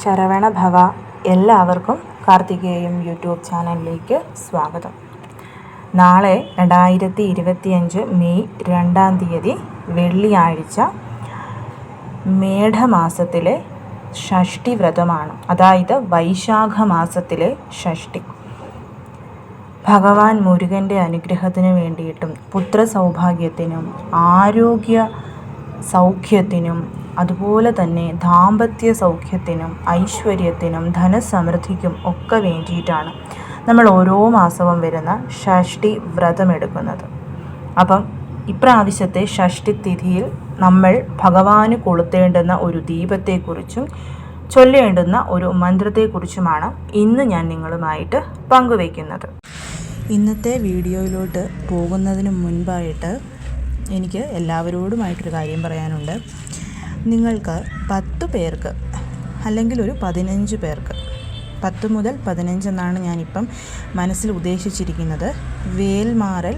ശരവണ ഭവ എല്ലാവർക്കും കാർത്തികേയം യൂട്യൂബ് ചാനലിലേക്ക് സ്വാഗതം. നാളെ രണ്ടായിരത്തി ഇരുപത്തിയഞ്ച് മെയ് രണ്ടാം തീയതി വെള്ളിയാഴ്ച മേഘമാസത്തിലെ ഷഷ്ടി വ്രതമാണ്. അതായത് വൈശാഖ മാസത്തിലെ ഷഷ്ടി. ഭഗവാൻ മുരുകന്റെ അനുഗ്രഹത്തിന് വേണ്ടിയിട്ടും പുത്ര സൗഭാഗ്യത്തിനും ആരോഗ്യ സൗഖ്യത്തിനും അതുപോലെ തന്നെ ദാമ്പത്യ സൗഖ്യത്തിനും ഐശ്വര്യത്തിനും ധനസമൃദ്ധിക്കും ഒക്കെ വേണ്ടിയിട്ടാണ് നമ്മൾ ഓരോ മാസവും വരുന്ന ഷഷ്ടി വ്രതമെടുക്കുന്നത് അപ്പം ഇപ്രാവശ്യത്തെ ഷഷ്ടി തിഥിയിൽ നമ്മൾ ഭഗവാന് കൊളുത്തേണ്ടുന്ന ഒരു ദീപത്തെക്കുറിച്ചും ചൊല്ലേണ്ടുന്ന ഒരു മന്ത്രത്തെക്കുറിച്ചുമാണ് ഇന്ന് ഞാൻ നിങ്ങളുമായിട്ട് പങ്കുവയ്ക്കുന്നത്. ഇന്നത്തെ വീഡിയോയിലോട്ട് പോകുന്നതിന് മുൻപായിട്ട് എനിക്ക് എല്ലാവരോടുമായിട്ടൊരു കാര്യം പറയാനുണ്ട്. നിങ്ങൾക്ക് പത്ത് പേർക്ക് അല്ലെങ്കിൽ ഒരു പതിനഞ്ച് പേർക്ക്. പത്ത് മുതൽ പതിനഞ്ചെന്നാണ് ഞാനിപ്പം മനസ്സിൽ ഉദ്ദേശിച്ചിരിക്കുന്നത്. വേൽമാറൽ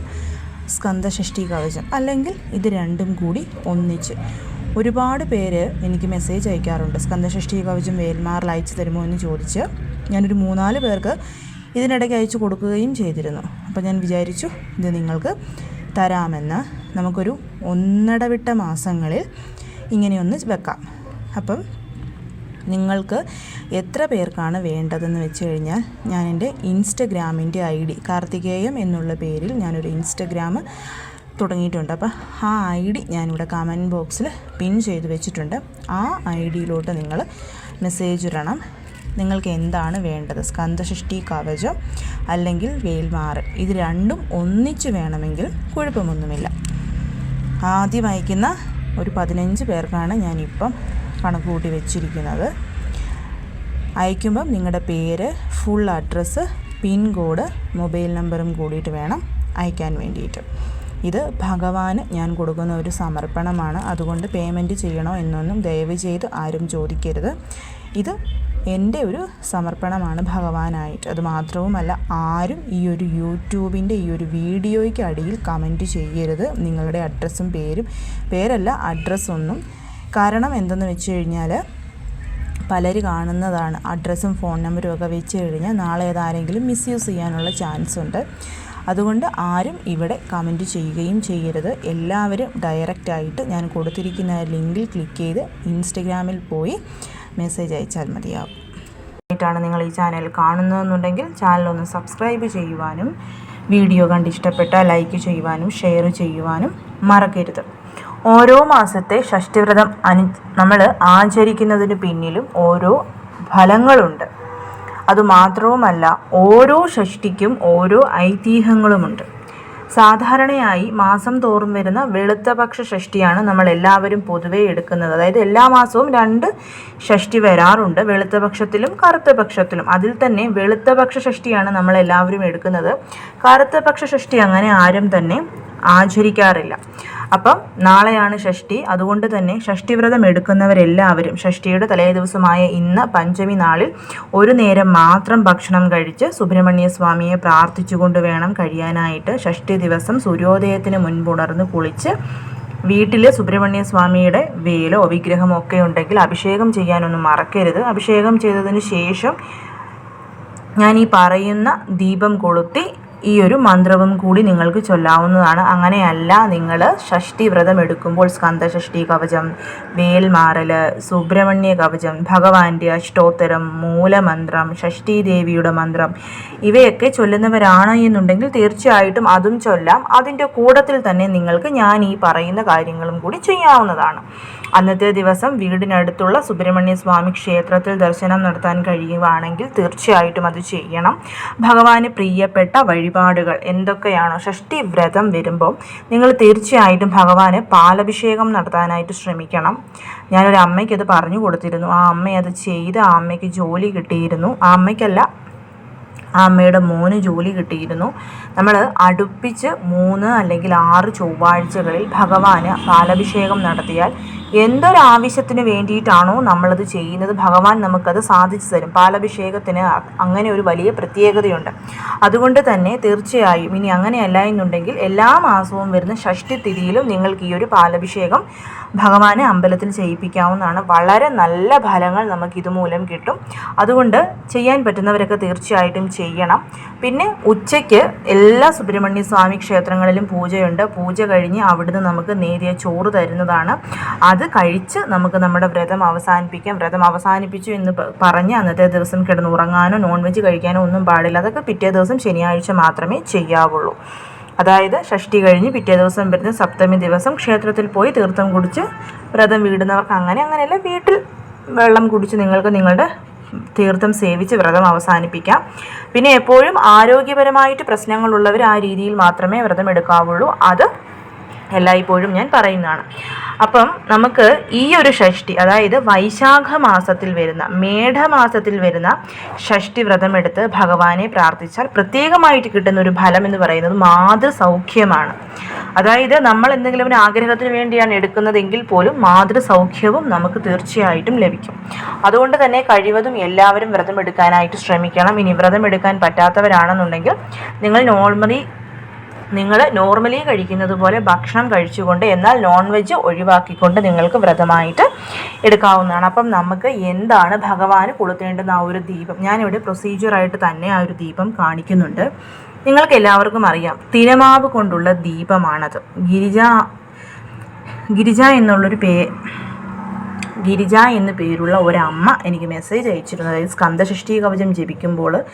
സ്കന്ധഷഷ്ടി കവചം അല്ലെങ്കിൽ ഇത് രണ്ടും കൂടി ഒന്നിച്ച്. ഒരുപാട് പേര് എനിക്ക് മെസ്സേജ് അയക്കാറുണ്ട്. സ്കന്ധഷഷ്ടി കവചം വേൽമാറിൽ അയച്ചു തരുമോ എന്ന് ചോദിച്ച് ഞാനൊരു മൂന്നാൽ പേർക്ക് ഇതിനിടയ്ക്ക് അയച്ചു കൊടുക്കുകയും ചെയ്തിരുന്നു. അപ്പോൾ ഞാൻ വിചാരിച്ചു ഇത് നിങ്ങൾക്ക് തരാമെന്ന്. നമുക്കൊരു ഒന്നടവിട്ട മാസങ്ങളിൽ ഇങ്ങനെയൊന്ന് വെക്കാം. അപ്പം നിങ്ങൾക്ക് എത്ര പേർക്കാണ് വേണ്ടതെന്ന് വെച്ച് കഴിഞ്ഞാൽ ഞാൻ എന്റെ ഇൻസ്റ്റഗ്രാമിന്റെ ഐ ഡി കാർത്തികേയം എന്നുള്ള പേരിൽ ഞാനൊരു ഇൻസ്റ്റഗ്രാം തുടങ്ങിയിട്ടുണ്ട്. അപ്പോൾ ആ ഐ ഡി ഞാനിവിടെ കമന്റ് ബോക്സിൽ പിൻ ചെയ്ത് വെച്ചിട്ടുണ്ട്. ആ ഐ ഡിയിലോട്ട് നിങ്ങൾ മെസ്സേജ് ഇടണം. നിങ്ങൾക്ക് എന്താണ് വേണ്ടത്? സ്കന്ധഷഷ്ടി കവചം അല്ലെങ്കിൽ വേൽമാറ്? ഇത് രണ്ടും ഒന്നിച്ച് വേണമെങ്കിൽ കുഴപ്പമൊന്നുമില്ല. ആദ്യം അയക്കുന്ന ഒരു പതിനഞ്ച് പേർക്കാണ് ഞാനിപ്പം കണക്ക് കൂട്ടി വെച്ചിരിക്കുന്നത്. അയക്കുമ്പം നിങ്ങളുടെ പേര് ഫുൾ അഡ്രസ്സ് പിൻകോഡ് മൊബൈൽ നമ്പറും കൂടിയിട്ട് വേണം അയക്കാൻ വേണ്ടിയിട്ട്. ഇത് ഭഗവാന് ഞാൻ കൊടുക്കുന്ന ഒരു സമർപ്പണമാണ്. അതുകൊണ്ട് പേയ്മെന്റ് ചെയ്യണോ എന്നൊന്നും ദയവ് ചെയ്ത് ആരും ചോദിക്കരുത്. ഇത് എന്റെ ഒരു സമർപ്പണമാണ് ഭഗവാനായിട്ട്. അത് മാത്രവുമല്ല ആരും ഈ ഒരു യൂട്യൂബിന്റെ ഈ ഒരു വീഡിയോയ്ക്ക് അടിയിൽ കമന്റ് ചെയ്യരുത്. നിങ്ങളുടെ അഡ്രസ്സും പേരും പേരല്ല അഡ്രസ്സൊന്നും കാരണം എന്തെന്ന് വെച്ച് കഴിഞ്ഞാൽ പലർ കാണുന്നതാണ് അഡ്രസ്സും ഫോൺ നമ്പറും ഒക്കെ വെച്ച് കഴിഞ്ഞാൽ നാളെ ഏതാരെങ്കിലും മിസ്യൂസ് ചെയ്യാനുള്ള ചാൻസ് ഉണ്ട്. അതുകൊണ്ട് ആരും ഇവിടെ കമന്റ് ചെയ്യുകയും ചെയ്യരുത്. എല്ലാവരും ഡയറക്റ്റായിട്ട് ഞാൻ കൊടുത്തിരിക്കുന്ന ലിങ്കിൽ ക്ലിക്ക് ചെയ്ത് ഇൻസ്റ്റഗ്രാമിൽ പോയി മെസ്സേജ് അയച്ചാൽ മതിയാവും. ആയിട്ടാണ് നിങ്ങൾ ഈ ചാനൽ കാണുന്നതെന്നുണ്ടെങ്കിൽ ചാനൽ ഒന്ന് സബ്സ്ക്രൈബ് ചെയ്യുവാനും വീഡിയോ കണ്ട് ഇഷ്ടപ്പെട്ടാൽ ലൈക്ക് ചെയ്യുവാനും ഷെയർ ചെയ്യുവാനും മറക്കരുത്. ഓരോ മാസത്തെ ഷഷ്ടിവ്രതം അനു നമ്മൾ ആചരിക്കുന്നതിന് പിന്നിലും ഓരോ ഫലങ്ങളുണ്ട്. അതുമാത്രവുമല്ല ഓരോ ഷഷ്ടിക്കും ഓരോ ഐതിഹ്യങ്ങളുമുണ്ട്. സാധാരണയായി മാസം തോറും വരുന്ന വെളുത്തപക്ഷ ഷഷ്ടിയാണ് നമ്മൾ എല്ലാവരും പൊതുവേ എടുക്കുന്നത്. അതായത് എല്ലാ മാസവും രണ്ട് ഷഷ്ടി വരാറുണ്ട്. വെളുത്തപക്ഷത്തിലും കറുത്തപക്ഷത്തിലും. അതിൽ തന്നെ വെളുത്തപക്ഷ ഷഷ്ടിയാണ് നമ്മൾ എല്ലാവരും എടുക്കുന്നത്. കറുത്തപക്ഷ ഷഷ്ടി അങ്ങനെ ആരും തന്നെ ആചരിക്കാറില്ല. അപ്പം നാളെയാണ് ഷഷ്ടി. അതുകൊണ്ട് തന്നെ ഷഷ്ടിവ്രതം എടുക്കുന്നവരെല്ലാവരും ഷഷ്ടിയുടെ തലേ ദിവസമായ ഇന്ന് പഞ്ചമി നാളിൽ ഒരു നേരം മാത്രം ഭക്ഷണം കഴിച്ച് സുബ്രഹ്മണ്യ സ്വാമിയെ പ്രാർത്ഥിച്ചുകൊണ്ട് വേണം കഴിയാനായിട്ട്. ഷഷ്ടി ദിവസം സൂര്യോദയത്തിന് മുൻപുണർന്ന് കുളിച്ച് വീട്ടിൽ സുബ്രഹ്മണ്യ സ്വാമിയുടെ വേലോ വിഗ്രഹമോ ഒക്കെ ഉണ്ടെങ്കിൽ അഭിഷേകം ചെയ്യാനൊന്നും മറക്കരുത്. അഭിഷേകം ചെയ്തതിന് ശേഷം ഞാൻ ഈ പറയുന്ന ദീപം കൊളുത്തി ഈ ഒരു മന്ത്രവും കൂടി നിങ്ങൾക്ക് ചൊല്ലാവുന്നതാണ്. അങ്ങനെയല്ല നിങ്ങൾ ഷഷ്ടി വ്രതം എടുക്കുമ്പോൾ സ്കന്ധഷഷ്ടി കവചം വേൽമാറൽ സുബ്രഹ്മണ്യ കവചം ഭഗവാന്റെ അഷ്ടോത്തരം മൂലമന്ത്രം ഷഷ്ടി ദേവിയുടെ മന്ത്രം ഇവയൊക്കെ ചൊല്ലുന്നവരാണ് എന്നുണ്ടെങ്കിൽ തീർച്ചയായിട്ടും അതും ചൊല്ലാം. അതിന്റെ കൂടത്തിൽ തന്നെ നിങ്ങൾക്ക് ഞാൻ ഈ പറയുന്ന കാര്യങ്ങളും കൂടി ചെയ്യാവുന്നതാണ്. അന്നത്തെ ദിവസം വീടിനടുത്തുള്ള സുബ്രഹ്മണ്യ സ്വാമി ക്ഷേത്രത്തിൽ ദർശനം നടത്താൻ കഴിയുവാണെങ്കിൽ തീർച്ചയായിട്ടും അത് ചെയ്യണം. ഭഗവാന് പ്രിയപ്പെട്ട വഴിപാടുകൾ എന്തൊക്കെയാണോ ഷഷ്ടി വ്രതം വരുമ്പോൾ നിങ്ങൾ തീർച്ചയായിട്ടും ഭഗവാന് പാലഭിഷേകം നടത്താനായിട്ട് ശ്രമിക്കണം. ഞാനൊരു അമ്മയ്ക്ക് അത് പറഞ്ഞു കൊടുത്തിരുന്നു. ആ അമ്മ അത് ചെയ്ത് ആ അമ്മയ്ക്ക് ജോലി കിട്ടിയിരുന്നു. ആ അമ്മയ്ക്കല്ല ആ അമ്മയുടെ മോന് ജോലി കിട്ടിയിരുന്നു. നമ്മൾ അടുപ്പിച്ച് മൂന്ന് അല്ലെങ്കിൽ ആറ് ചൊവ്വാഴ്ചകളിൽ ഭഗവാന് പാലഭിഷേകം നടത്തിയാൽ എന്തൊരാവശ്യത്തിന് വേണ്ടിയിട്ടാണോ നമ്മളത് ചെയ്യുന്നത്? ഭഗവാൻ നമുക്കത് സാധിച്ചു തരും. പാലഭിഷേകത്തിന് അങ്ങനെ ഒരു വലിയ പ്രത്യേകതയുണ്ട്. അതുകൊണ്ട് തന്നെ തീർച്ചയായും ഇനി അങ്ങനെയല്ല എന്നുണ്ടെങ്കിൽ എല്ലാ മാസവും വരുന്ന ഷഷ്ടി തിഥിയിലും നിങ്ങൾക്ക് ഈ ഒരു പാലഭിഷേകം ഭഗവാനെ അമ്പലത്തിൽ ചെയ്യിപ്പിക്കാവുന്നതാണ്. വളരെ നല്ല ഫലങ്ങൾ നമുക്ക് ഇതുമൂലം കിട്ടും. അതുകൊണ്ട് ചെയ്യാൻ പറ്റുന്നവരൊക്കെ തീർച്ചയായിട്ടും ചെയ്യണം. പിന്നെ ഉച്ചയ്ക്ക് എല്ലാ സുബ്രഹ്മണ്യ സ്വാമി ക്ഷേത്രങ്ങളിലും പൂജയുണ്ട്. പൂജ കഴിഞ്ഞ് അവിടുന്ന് നമുക്ക് നേരിയ ചോറ് തരുന്നതാണ്. അത് കഴിച്ച് നമുക്ക് നമ്മുടെ വ്രതം അവസാനിപ്പിക്കാം. വ്രതം അവസാനിപ്പിച്ചു എന്ന് പറഞ്ഞ് അന്നത്തെ ദിവസം കിടന്നുറങ്ങാനോ നോൺ വെജ് കഴിക്കാനോ ഒന്നും പാടില്ല. അതൊക്കെ പിറ്റേ ദിവസം ശനിയാഴ്ച മാത്രമേ ചെയ്യാവുള്ളൂ. അതായത് ഷഷ്ടി കഴിഞ്ഞ് പിറ്റേ ദിവസം വരുന്ന സപ്തമി ദിവസം ക്ഷേത്രത്തിൽ പോയി തീർത്ഥം കുടിച്ച് വ്രതം വീടുന്നവർക്ക് അങ്ങനെ അങ്ങനെയല്ല വീട്ടിൽ വെള്ളം കുടിച്ച് നിങ്ങൾക്ക് നിങ്ങളുടെ തീർത്ഥം സേവിച്ച് വ്രതം അവസാനിപ്പിക്കാം. പിന്നെ എപ്പോഴും ആരോഗ്യപരമായിട്ട് പ്രശ്നങ്ങളുള്ളവർ ആ രീതിയിൽ മാത്രമേ വ്രതം എടുക്കാവുള്ളൂ. അത് എല്ലായ്പ്പോഴും ഞാൻ പറയുന്നതാണ്. അപ്പം നമുക്ക് ഈ ഒരു ഷഷ്ടി അതായത് വൈശാഖ മാസത്തിൽ വരുന്ന മേഘമാസത്തിൽ വരുന്ന ഷഷ്ടി വ്രതമെടുത്ത് ഭഗവാനെ പ്രാർത്ഥിച്ചാൽ പ്രത്യേകമായിട്ട് കിട്ടുന്ന ഒരു ഫലം എന്ന് പറയുന്നത് മാതൃസൗഖ്യമാണ് അതായത് നമ്മൾ എന്തെങ്കിലും ഒരു ആഗ്രഹത്തിന് വേണ്ടിയാണ് എടുക്കുന്നതെങ്കിൽ പോലും മാതൃസൗഖ്യവും നമുക്ക് തീർച്ചയായിട്ടും ലഭിക്കും. അതുകൊണ്ട് തന്നെ കഴിവതും എല്ലാവരും വ്രതം എടുക്കാനായിട്ട് ശ്രമിക്കണം. ഇനി വ്രതം എടുക്കാൻ പറ്റാത്തവരാണെന്നുണ്ടെങ്കിൽ നിങ്ങൾ നോർമലി നിങ്ങൾ നോർമലി കഴിക്കുന്നത് പോലെ ഭക്ഷണം കഴിച്ചുകൊണ്ട് എന്നാൽ നോൺ വെജ് ഒഴിവാക്കിക്കൊണ്ട് നിങ്ങൾക്ക് വ്രതമായിട്ട് എടുക്കാവുന്നതാണ്. അപ്പം നമുക്ക് എന്താണ് ഭഗവാന് കൊളുത്തേണ്ടുന്ന ആ ഒരു ദീപം? ഞാനിവിടെ പ്രൊസീജിയറായിട്ട് തന്നെ ആ ഒരു ദീപം കാണിക്കുന്നുണ്ട്. നിങ്ങൾക്ക് എല്ലാവർക്കും അറിയാം തിരമാവ് കൊണ്ടുള്ള ദീപമാണത്. ഗിരിജ ഗിരിജ എന്നുള്ളൊരു പേ ഗിരിജ എന്ന് പേരുള്ള ഒരമ്മ എനിക്ക് മെസ്സേജ് അയച്ചിരുന്നു. അതായത് സ്കന്ദഷഷ്ടി കവചം ജപിക്കുമ്പോൾ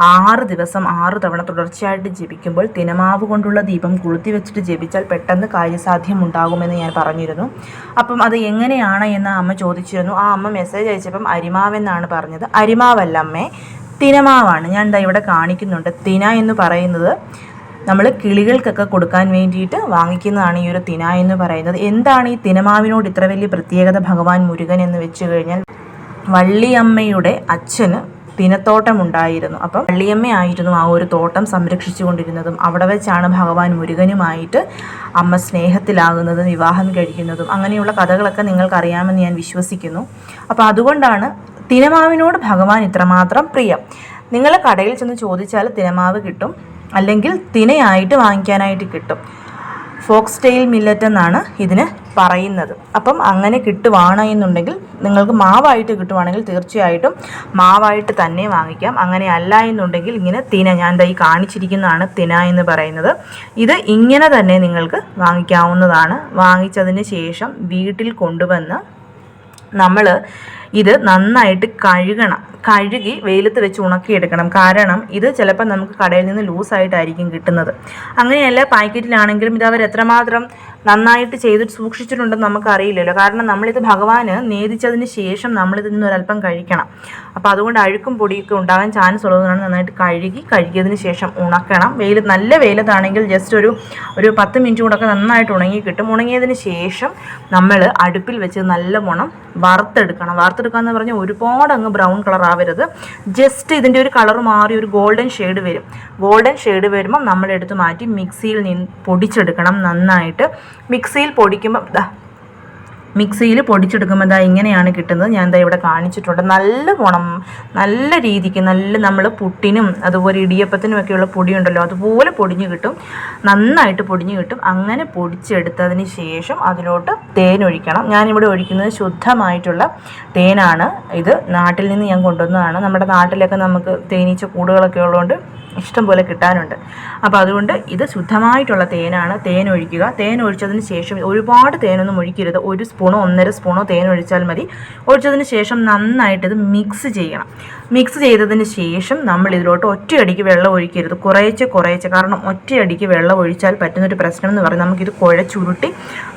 ആറ് ദിവസം ആറ് തവണ തുടർച്ചയായിട്ട് ജപിക്കുമ്പോൾ തിനമാവ് കൊണ്ടുള്ള ദീപം കൊളുത്തി വെച്ചിട്ട് ജപിച്ചാൽ പെട്ടെന്ന് കാര്യസാധ്യം ഉണ്ടാകുമെന്ന് ഞാൻ പറഞ്ഞിരുന്നു. അപ്പം അത് എങ്ങനെയാണ് എന്ന് അമ്മ ചോദിച്ചിരുന്നു. ആ അമ്മ മെസ്സേജ് അയച്ചപ്പം അരിമാവെന്നാണ് പറഞ്ഞത്. അരിമാവല്ല അമ്മേ തിനമാവാണ്. ഞാൻ ഇവിടെ കാണിക്കുന്നുണ്ട്. തിന എന്ന് പറയുന്നത് നമ്മൾ കിളികൾക്കൊക്കെ കൊടുക്കാൻ വേണ്ടിയിട്ട് വാങ്ങിക്കുന്നതാണ് ഈ ഒരു തിന എന്ന് പറയുന്നത്. എന്താണ് ഈ തിനമാവിനോട് ഇത്ര വലിയ പ്രത്യേകത ഭഗവാൻ മുരുകൻ എന്ന് വെച്ച് കഴിഞ്ഞാൽ വള്ളിയമ്മയുടെ അച്ഛന് തിനത്തോട്ടം ഉണ്ടായിരുന്നു അപ്പം വള്ളിയമ്മയായിരുന്നു ആ ഒരു തോട്ടം സംരക്ഷിച്ചു കൊണ്ടിരുന്നതും അവിടെ വെച്ചാണ് ഭഗവാൻ മുരുകനുമായിട്ട് അമ്മ സ്നേഹത്തിലാകുന്നതും വിവാഹം കഴിക്കുന്നതും അങ്ങനെയുള്ള കഥകളൊക്കെ നിങ്ങൾക്കറിയാമെന്ന് ഞാൻ വിശ്വസിക്കുന്നു. അപ്പോൾ അതുകൊണ്ടാണ് തിനമാവിനോട് ഭഗവാൻ ഇത്രമാത്രം പ്രിയം. നിങ്ങൾ കടയിൽ ചെന്ന് ചോദിച്ചാൽ തിനമാവ് കിട്ടും. അല്ലെങ്കിൽ തിനയായിട്ട് വാങ്ങിക്കാനായിട്ട് കിട്ടും. ഫോക്സ് ടെയിൽ മില്ലറ്റ് എന്നാണ് ഇതിന് പറയുന്നത്. അപ്പം അങ്ങനെ കിട്ടുവാണ് എന്നുണ്ടെങ്കിൽ നിങ്ങൾക്ക് മാവായിട്ട് കിട്ടുവാണെങ്കിൽ തീർച്ചയായിട്ടും മാവായിട്ട് തന്നെ വാങ്ങിക്കാം. അങ്ങനെ അല്ല എന്നുണ്ടെങ്കിൽ ഇങ്ങനെ തിന ഞാൻ ദൈ കാണിച്ചിരിക്കുന്നതാണ് തിന എന്ന് പറയുന്നത്. ഇത് ഇങ്ങനെ തന്നെ നിങ്ങൾക്ക് വാങ്ങിക്കാവുന്നതാണ്. വാങ്ങിച്ചതിന് ശേഷം വീട്ടിൽ കൊണ്ടുവന്ന് നമ്മൾ ഇത് നന്നായിട്ട് കഴുകണം. കഴുകി വെയിലത്ത് വെച്ച് ഉണക്കിയെടുക്കണം. കാരണം ഇത് ചിലപ്പോൾ നമുക്ക് കടയിൽ നിന്ന് ലൂസായിട്ടായിരിക്കും കിട്ടുന്നത്. അങ്ങനെയല്ല പാക്കറ്റിലാണെങ്കിലും ഇത് അവർ എത്രമാത്രം നന്നായിട്ട് ചെയ്തിട്ട് സൂക്ഷിച്ചിട്ടുണ്ടെന്ന് നമുക്കറിയില്ലല്ലോ. കാരണം നമ്മളിത് ഭഗവാന് നേദിച്ചതിന് ശേഷം നമ്മളിത് നിന്ന് ഒരല്പം കഴിക്കണം. അപ്പോൾ അതുകൊണ്ട് അഴുക്കും പൊടിയൊക്കെ ഉണ്ടാകാൻ ചാൻസ് ഉള്ളതുകൊണ്ടാണ് നന്നായിട്ട് കഴുകി കഴുകിയതിന് ശേഷം ഉണക്കണം. വെയിൽ നല്ല വെയിലത്താണെങ്കിൽ ജസ്റ്റ് ഒരു ഒരു പത്ത് മിനിറ്റ് കൂടെ നന്നായിട്ട് ഉണങ്ങി കിട്ടും. ഉണങ്ങിയതിന് ശേഷം നമ്മൾ അടുപ്പിൽ വെച്ച് നല്ല മണം വറുത്തെടുക്കണം. വറുത്തെടുക്കുക എന്ന് പറഞ്ഞാൽ ഒരുപാട് അങ്ങ് ബ്രൗൺ കളർ ആവരുത്. ജസ്റ്റ് ഇതിന്റെ ഒരു കളർ മാറി ഒരു ഗോൾഡൻ ഷെയ്ഡ് വരും. ഗോൾഡൻ ഷെയ്ഡ് വരുമ്പം നമ്മളെടുത്ത് മാറ്റി മിക്സിയിൽ നിന്ന് പൊടിച്ചെടുക്കണം നന്നായിട്ട്. മിക്സിയിൽ പൊടിക്കുമ്പം മിക്സിയിൽ പൊടിച്ചെടുക്കുമ്പോൾ ദാ ഇങ്ങനെയാണ് കിട്ടുന്നത്. ഞാൻ ദാ ഇവിടെ കാണിച്ചിട്ടുണ്ട്. നല്ല ഗുണം. നല്ല രീതിക്ക് നല്ല നമ്മൾ പുട്ടിനും അതുപോലെ ഇടിയപ്പത്തിനും ഒക്കെയുള്ള പൊടിയുണ്ടല്ലോ. അതുപോലെ പൊടിഞ്ഞ് കിട്ടും. നന്നായിട്ട് പൊടിഞ്ഞ് കിട്ടും. അങ്ങനെ പൊടിച്ചെടുത്തതിന് ശേഷം അതിലോട്ട് തേൻ ഒഴിക്കണം. ഞാനിവിടെ ഒഴിക്കുന്നത് ശുദ്ധമായിട്ടുള്ള തേനാണ്. ഇത് നാട്ടിൽ നിന്ന് ഞാൻ കൊണ്ടുവന്നതാണ്. നമ്മുടെ നാട്ടിലൊക്കെ നമുക്ക് തേനീച്ച കൂടുകളൊക്കെ ഉള്ളതുകൊണ്ട് ഇഷ്ടം പോലെ കിട്ടാനുണ്ട്. അപ്പോൾ അതുകൊണ്ട് ഇത് ശുദ്ധമായിട്ടുള്ള തേനാണ്. തേൻ ഒഴിക്കുക. തേൻ ഒഴിച്ചതിന് ശേഷം ഒരുപാട് തേനൊന്നും ഒഴിക്കരുത്. ഒരു സ്പൂണോ ഒന്നര സ്പൂണോ തേൻ ഒഴിച്ചാൽ മതി. ഒഴിച്ചതിന് ശേഷം നന്നായിട്ട് ഇത് മിക്സ് ചെയ്യണം. മിക്സ് ചെയ്തതിന് ശേഷം നമ്മൾ ഇതിലോട്ട് ഒറ്റയടിക്ക് വെള്ളം ഒഴിക്കരുത്. കുറേച്ച് കുറേച്ച്. കാരണം ഒറ്റയടിക്ക് വെള്ളം ഒഴിച്ചാൽ പറ്റുന്നൊരു പ്രശ്നം എന്ന് പറഞ്ഞാൽ നമുക്കിത് കുഴച്ചുരുട്ടി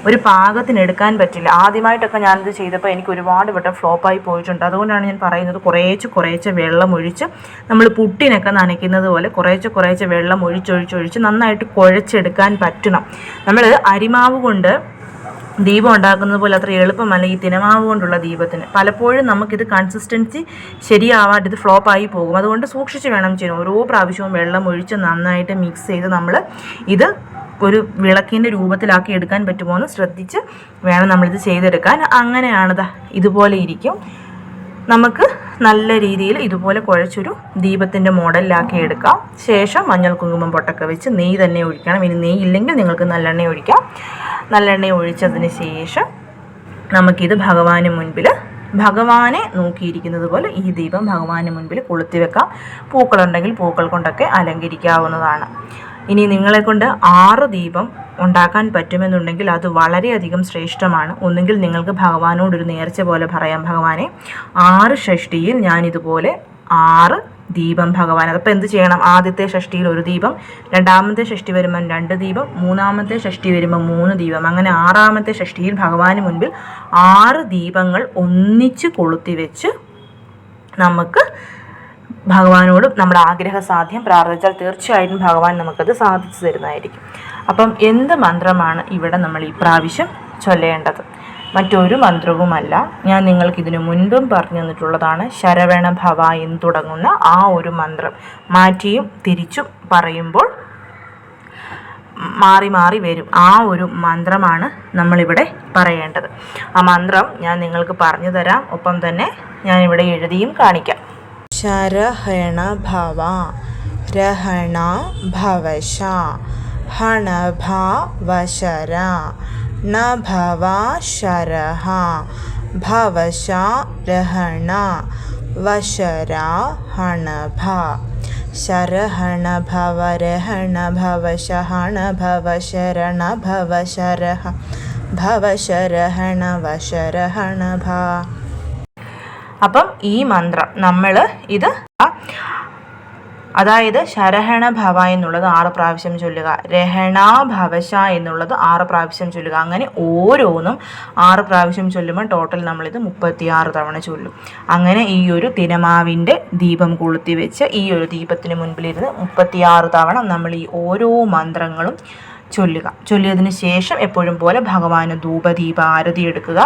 ഒരു പാകത്തിനെടുക്കാൻ പറ്റില്ല. ആദ്യമായിട്ടൊക്കെ ഞാനിത് ചെയ്തപ്പോൾ എനിക്ക് ഒരുപാട് വട്ടം ഫ്ലോപ്പായി പോയിട്ടുണ്ട്. അതുകൊണ്ടാണ് ഞാൻ പറയുന്നത് കുറേച്ച് കുറേച്ച് വെള്ളം ഒഴിച്ച് നമ്മൾ പുട്ടിനൊക്കെ നനയ്ക്കുന്നത് പോലെ കുറേശ്ശെ കുറേശ്ശെ വെള്ളം ഒഴിച്ചൊഴിച്ചൊഴിച്ച് നന്നായിട്ട് കുഴച്ചെടുക്കാൻ പറ്റണം. നമ്മൾ അരിമാവ് കൊണ്ട് ദീപം ഉണ്ടാക്കുന്നത് പോലെ അത്ര എളുപ്പമല്ല ഈ തിനമാവ് കൊണ്ടുള്ള ദീപത്തിന്. പലപ്പോഴും നമുക്കിത് കൺസിസ്റ്റൻസി ശരിയാവാണ്ട് ഇത് ഫ്ലോപ്പായി പോകും. അതുകൊണ്ട് സൂക്ഷിച്ച് വേണം ചെയ്യാൻ ഓരോ പ്രാവശ്യവും വെള്ളം ഒഴിച്ച് നന്നായിട്ട് മിക്സ് ചെയ്ത് നമ്മൾ ഇത് ഒരു വിളക്കിന്റെ രൂപത്തിലാക്കി എടുക്കാൻ പറ്റുമോ എന്ന് ശ്രദ്ധിച്ച് വേണം നമ്മളിത് ചെയ്തെടുക്കാൻ. അങ്ങനെയാണിത്. ഇതുപോലെ ഇരിക്കും. നമുക്ക് നല്ല രീതിയിൽ ഇതുപോലെ കുഴച്ചൊരു ദീപത്തിന്റെ മോഡലിലാക്കി എടുക്കാം. ശേഷം മഞ്ഞൾ കുങ്കുമം പൊട്ടൊക്കെ വെച്ച് നെയ്യ് തന്നെ ഒഴിക്കണം. ഇനി നെയ്യ് ഇല്ലെങ്കിൽ നിങ്ങൾക്ക് നല്ലെണ്ണ ഒഴിക്കാം. നല്ലെണ്ണ ഒഴിച്ചതിന് ശേഷം നമുക്കിത് ഭഗവാന് മുൻപിൽ ഭഗവാനെ നോക്കിയിരിക്കുന്നത് പോലെ ഈ ദീപം ഭഗവാന് മുൻപിൽ കൊളുത്തി വെക്കാം. പൂക്കളുണ്ടെങ്കിൽ പൂക്കൾ കൊണ്ടൊക്കെ അലങ്കരിക്കാവുന്നതാണ്. ഇനി നിങ്ങളെ കൊണ്ട് ആറ് ദീപം ഉണ്ടാക്കാൻ പറ്റുമെന്നുണ്ടെങ്കിൽ അത് വളരെയധികം ശ്രേഷ്ഠമാണ്. ഒന്നുകിൽ നിങ്ങൾക്ക് ഭഗവാനോടൊരു നേർച്ച പോലെ പറയാം ഭഗവാനെ ആറ് ഷഷ്ടിയിൽ ഞാനിതുപോലെ ആറ് ദീപം ഭഗവാൻ അതപ്പോൾ എന്ത് ചെയ്യണം? ആദ്യത്തെ ഷഷ്ടിയിൽ ഒരു ദീപം രണ്ടാമത്തെ ഷഷ്ടി വരുമ്പം രണ്ട് ദീപം മൂന്നാമത്തെ ഷഷ്ടി വരുമ്പോൾ മൂന്ന് ദീപം. അങ്ങനെ ആറാമത്തെ ഷഷ്ടിയിൽ ഭഗവാന് മുൻപിൽ ആറ് ദീപങ്ങൾ ഒന്നിച്ച് കൊളുത്തി വെച്ച് നമുക്ക് ഭഗവാനോട് നമ്മുടെ ആഗ്രഹ സാധ്യം പ്രാർത്ഥിച്ചാൽ തീർച്ചയായിട്ടും ഭഗവാൻ നമുക്കത് സാധിച്ചു തരുന്നതായിരിക്കും. അപ്പം എന്ത് മന്ത്രമാണ് ഇവിടെ നമ്മൾ ഈ പ്രാവശ്യം ചൊല്ലേണ്ടത്? മറ്റൊരു മന്ത്രവുമല്ല. ഞാൻ നിങ്ങൾക്ക് ഇതിനു മുൻപും പറഞ്ഞു തന്നിട്ടുള്ളതാണ് ശരവണ ഭവ എന്ന് തുടങ്ങുന്ന ആ ഒരു മന്ത്രം. മാറ്റിയും തിരിച്ചും പറയുമ്പോൾ മാറി മാറി വരും. ആ ഒരു മന്ത്രമാണ് നമ്മളിവിടെ പറയേണ്ടത്. ആ മന്ത്രം ഞാൻ നിങ്ങൾക്ക് പറഞ്ഞു തരാം. ഒപ്പം തന്നെ ഞാനിവിടെ എഴുതിയും കാണിക്കാം. ശരഹണ ഭവ രഹണ ഭവശ ഹണഭ വശര നഭവ ശരഹ ഭവശ രഹണ വശര ഹണഭ ശരഹണ ഭവ രഹണ ഭവ ശഹണ ഭവ ശരണ ഭവ ശരഹ ഭവ ശരഹണ വശരഹണ ഭ അപ്പം ഈ മന്ത്രം നമ്മൾ ഇത് അതായത് ശരഹണ ഭവ എന്നുള്ളത് ആറ് പ്രാവശ്യം ചൊല്ലുക രഹണ ഭവശ എന്നുള്ളത് ആറ് പ്രാവശ്യം ചൊല്ലുക. അങ്ങനെ ഓരോന്നും ആറ് പ്രാവശ്യം ചൊല്ലുമ്പോൾ ടോട്ടൽ നമ്മളിത് മുപ്പത്തിയാറ് തവണ ചൊല്ലും. അങ്ങനെ ഈ ഒരു തിരമാവിന്റെ ദീപം കൊളുത്തി വെച്ച് ഈ ഒരു ദീപത്തിന് മുൻപിലിരുന്ന് മുപ്പത്തിയാറ് തവണ നമ്മൾ ഈ ഓരോ മന്ത്രങ്ങളും ചൊല്ലുക. ചൊല്ലിയതിന് ശേഷം എപ്പോഴും പോലെ ഭഗവാന് ധൂപദീപ ആരതി എടുക്കുക.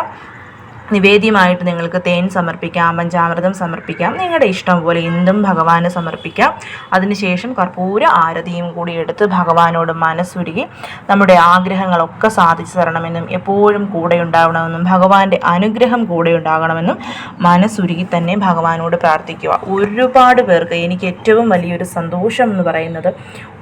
നിവേദ്യമായിട്ട് നിങ്ങൾക്ക് തേൻ സമർപ്പിക്കാം പഞ്ചാമൃതം സമർപ്പിക്കാം നിങ്ങളുടെ ഇഷ്ടം പോലെ എന്തും ഭഗവാന് സമർപ്പിക്കാം. അതിനുശേഷം കർപ്പൂര ആരതിയും കൂടി എടുത്ത് ഭഗവാനോട് മനസ്സുരുകി നമ്മുടെ ആഗ്രഹങ്ങളൊക്കെ സാധിച്ചു തരണമെന്നും എപ്പോഴും കൂടെ ഉണ്ടാവണമെന്നും ഭഗവാന്റെ അനുഗ്രഹം കൂടെ ഉണ്ടാകണമെന്നും മനസ്സുരുകി തന്നെ ഭഗവാനോട് പ്രാർത്ഥിക്കുക. ഒരുപാട് പേർക്ക് എനിക്ക് ഏറ്റവും വലിയൊരു സന്തോഷം എന്ന് പറയുന്നത്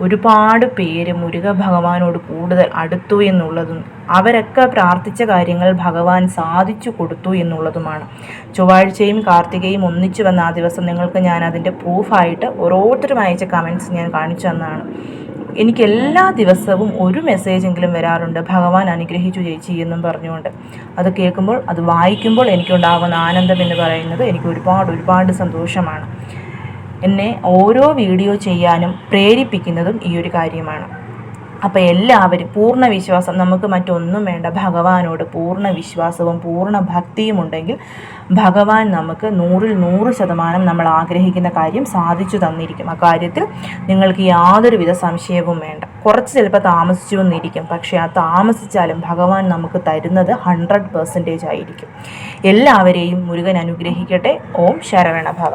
ഒരുപാട് പേര് മുരുക ഭഗവാനോട് കൂടുതൽ അടുത്തു എന്നുള്ളതും അവരൊക്കെ പ്രാർത്ഥിച്ച കാര്യങ്ങൾ ഭഗവാൻ സാധിച്ചു കൊടുത്തു എന്നുള്ളതുമാണ്. ചൊവ്വാഴ്ചയും കാർത്തികയും ഒന്നിച്ചു വന്ന ആ ദിവസം നിങ്ങൾക്ക് ഞാൻ അതിന്റെ പ്രൂഫായിട്ട് ഓരോരുത്തരും അയച്ച കമൻസ് ഞാൻ കാണിച്ചു തന്നതാണ്. എനിക്ക് എല്ലാ ദിവസവും ഒരു മെസ്സേജെങ്കിലും വരാറുണ്ട്. ഭഗവാൻ അനുഗ്രഹിച്ചു ചേച്ചി എന്നും പറഞ്ഞുകൊണ്ട്. അത് കേൾക്കുമ്പോൾ അത് വായിക്കുമ്പോൾ എനിക്കുണ്ടാകുന്ന ആനന്ദം എന്ന് പറയുന്നത് എനിക്ക് ഒരുപാട് ഒരുപാട് സന്തോഷമാണ്. എന്നെ ഓരോ വീഡിയോ ചെയ്യാനും പ്രേരിപ്പിക്കുന്നതും ഈ ഒരു കാര്യമാണ്. അപ്പോൾ എല്ലാവരും പൂർണ വിശ്വാസം. നമുക്ക് മറ്റൊന്നും വേണ്ട. ഭഗവാനോട് പൂർണ വിശ്വാസവും പൂർണ ഭക്തിയും ഉണ്ടെങ്കിൽ ഭഗവാൻ നമുക്ക് നൂറിൽ നൂറ് ശതമാനം നമ്മൾ ആഗ്രഹിക്കുന്ന കാര്യം സാധിച്ചു തന്നിരിക്കും. അക്കാര്യത്തിൽ കാര്യത്തിൽ നിങ്ങൾക്ക് യാതൊരുവിധ സംശയവും വേണ്ട. കുറച്ച് ചിലപ്പോൾ താമസിച്ചു എന്നിരിക്കും പക്ഷേ ആ താമസിച്ചാലും ഭഗവാൻ നമുക്ക് തരുന്നത് ഹൺഡ്രഡ് പെർസെന്റേജ് ആയിരിക്കും. എല്ലാവരെയും മുരുകൻ അനുഗ്രഹിക്കട്ടെ. ഓം ശരവണ ഭവ.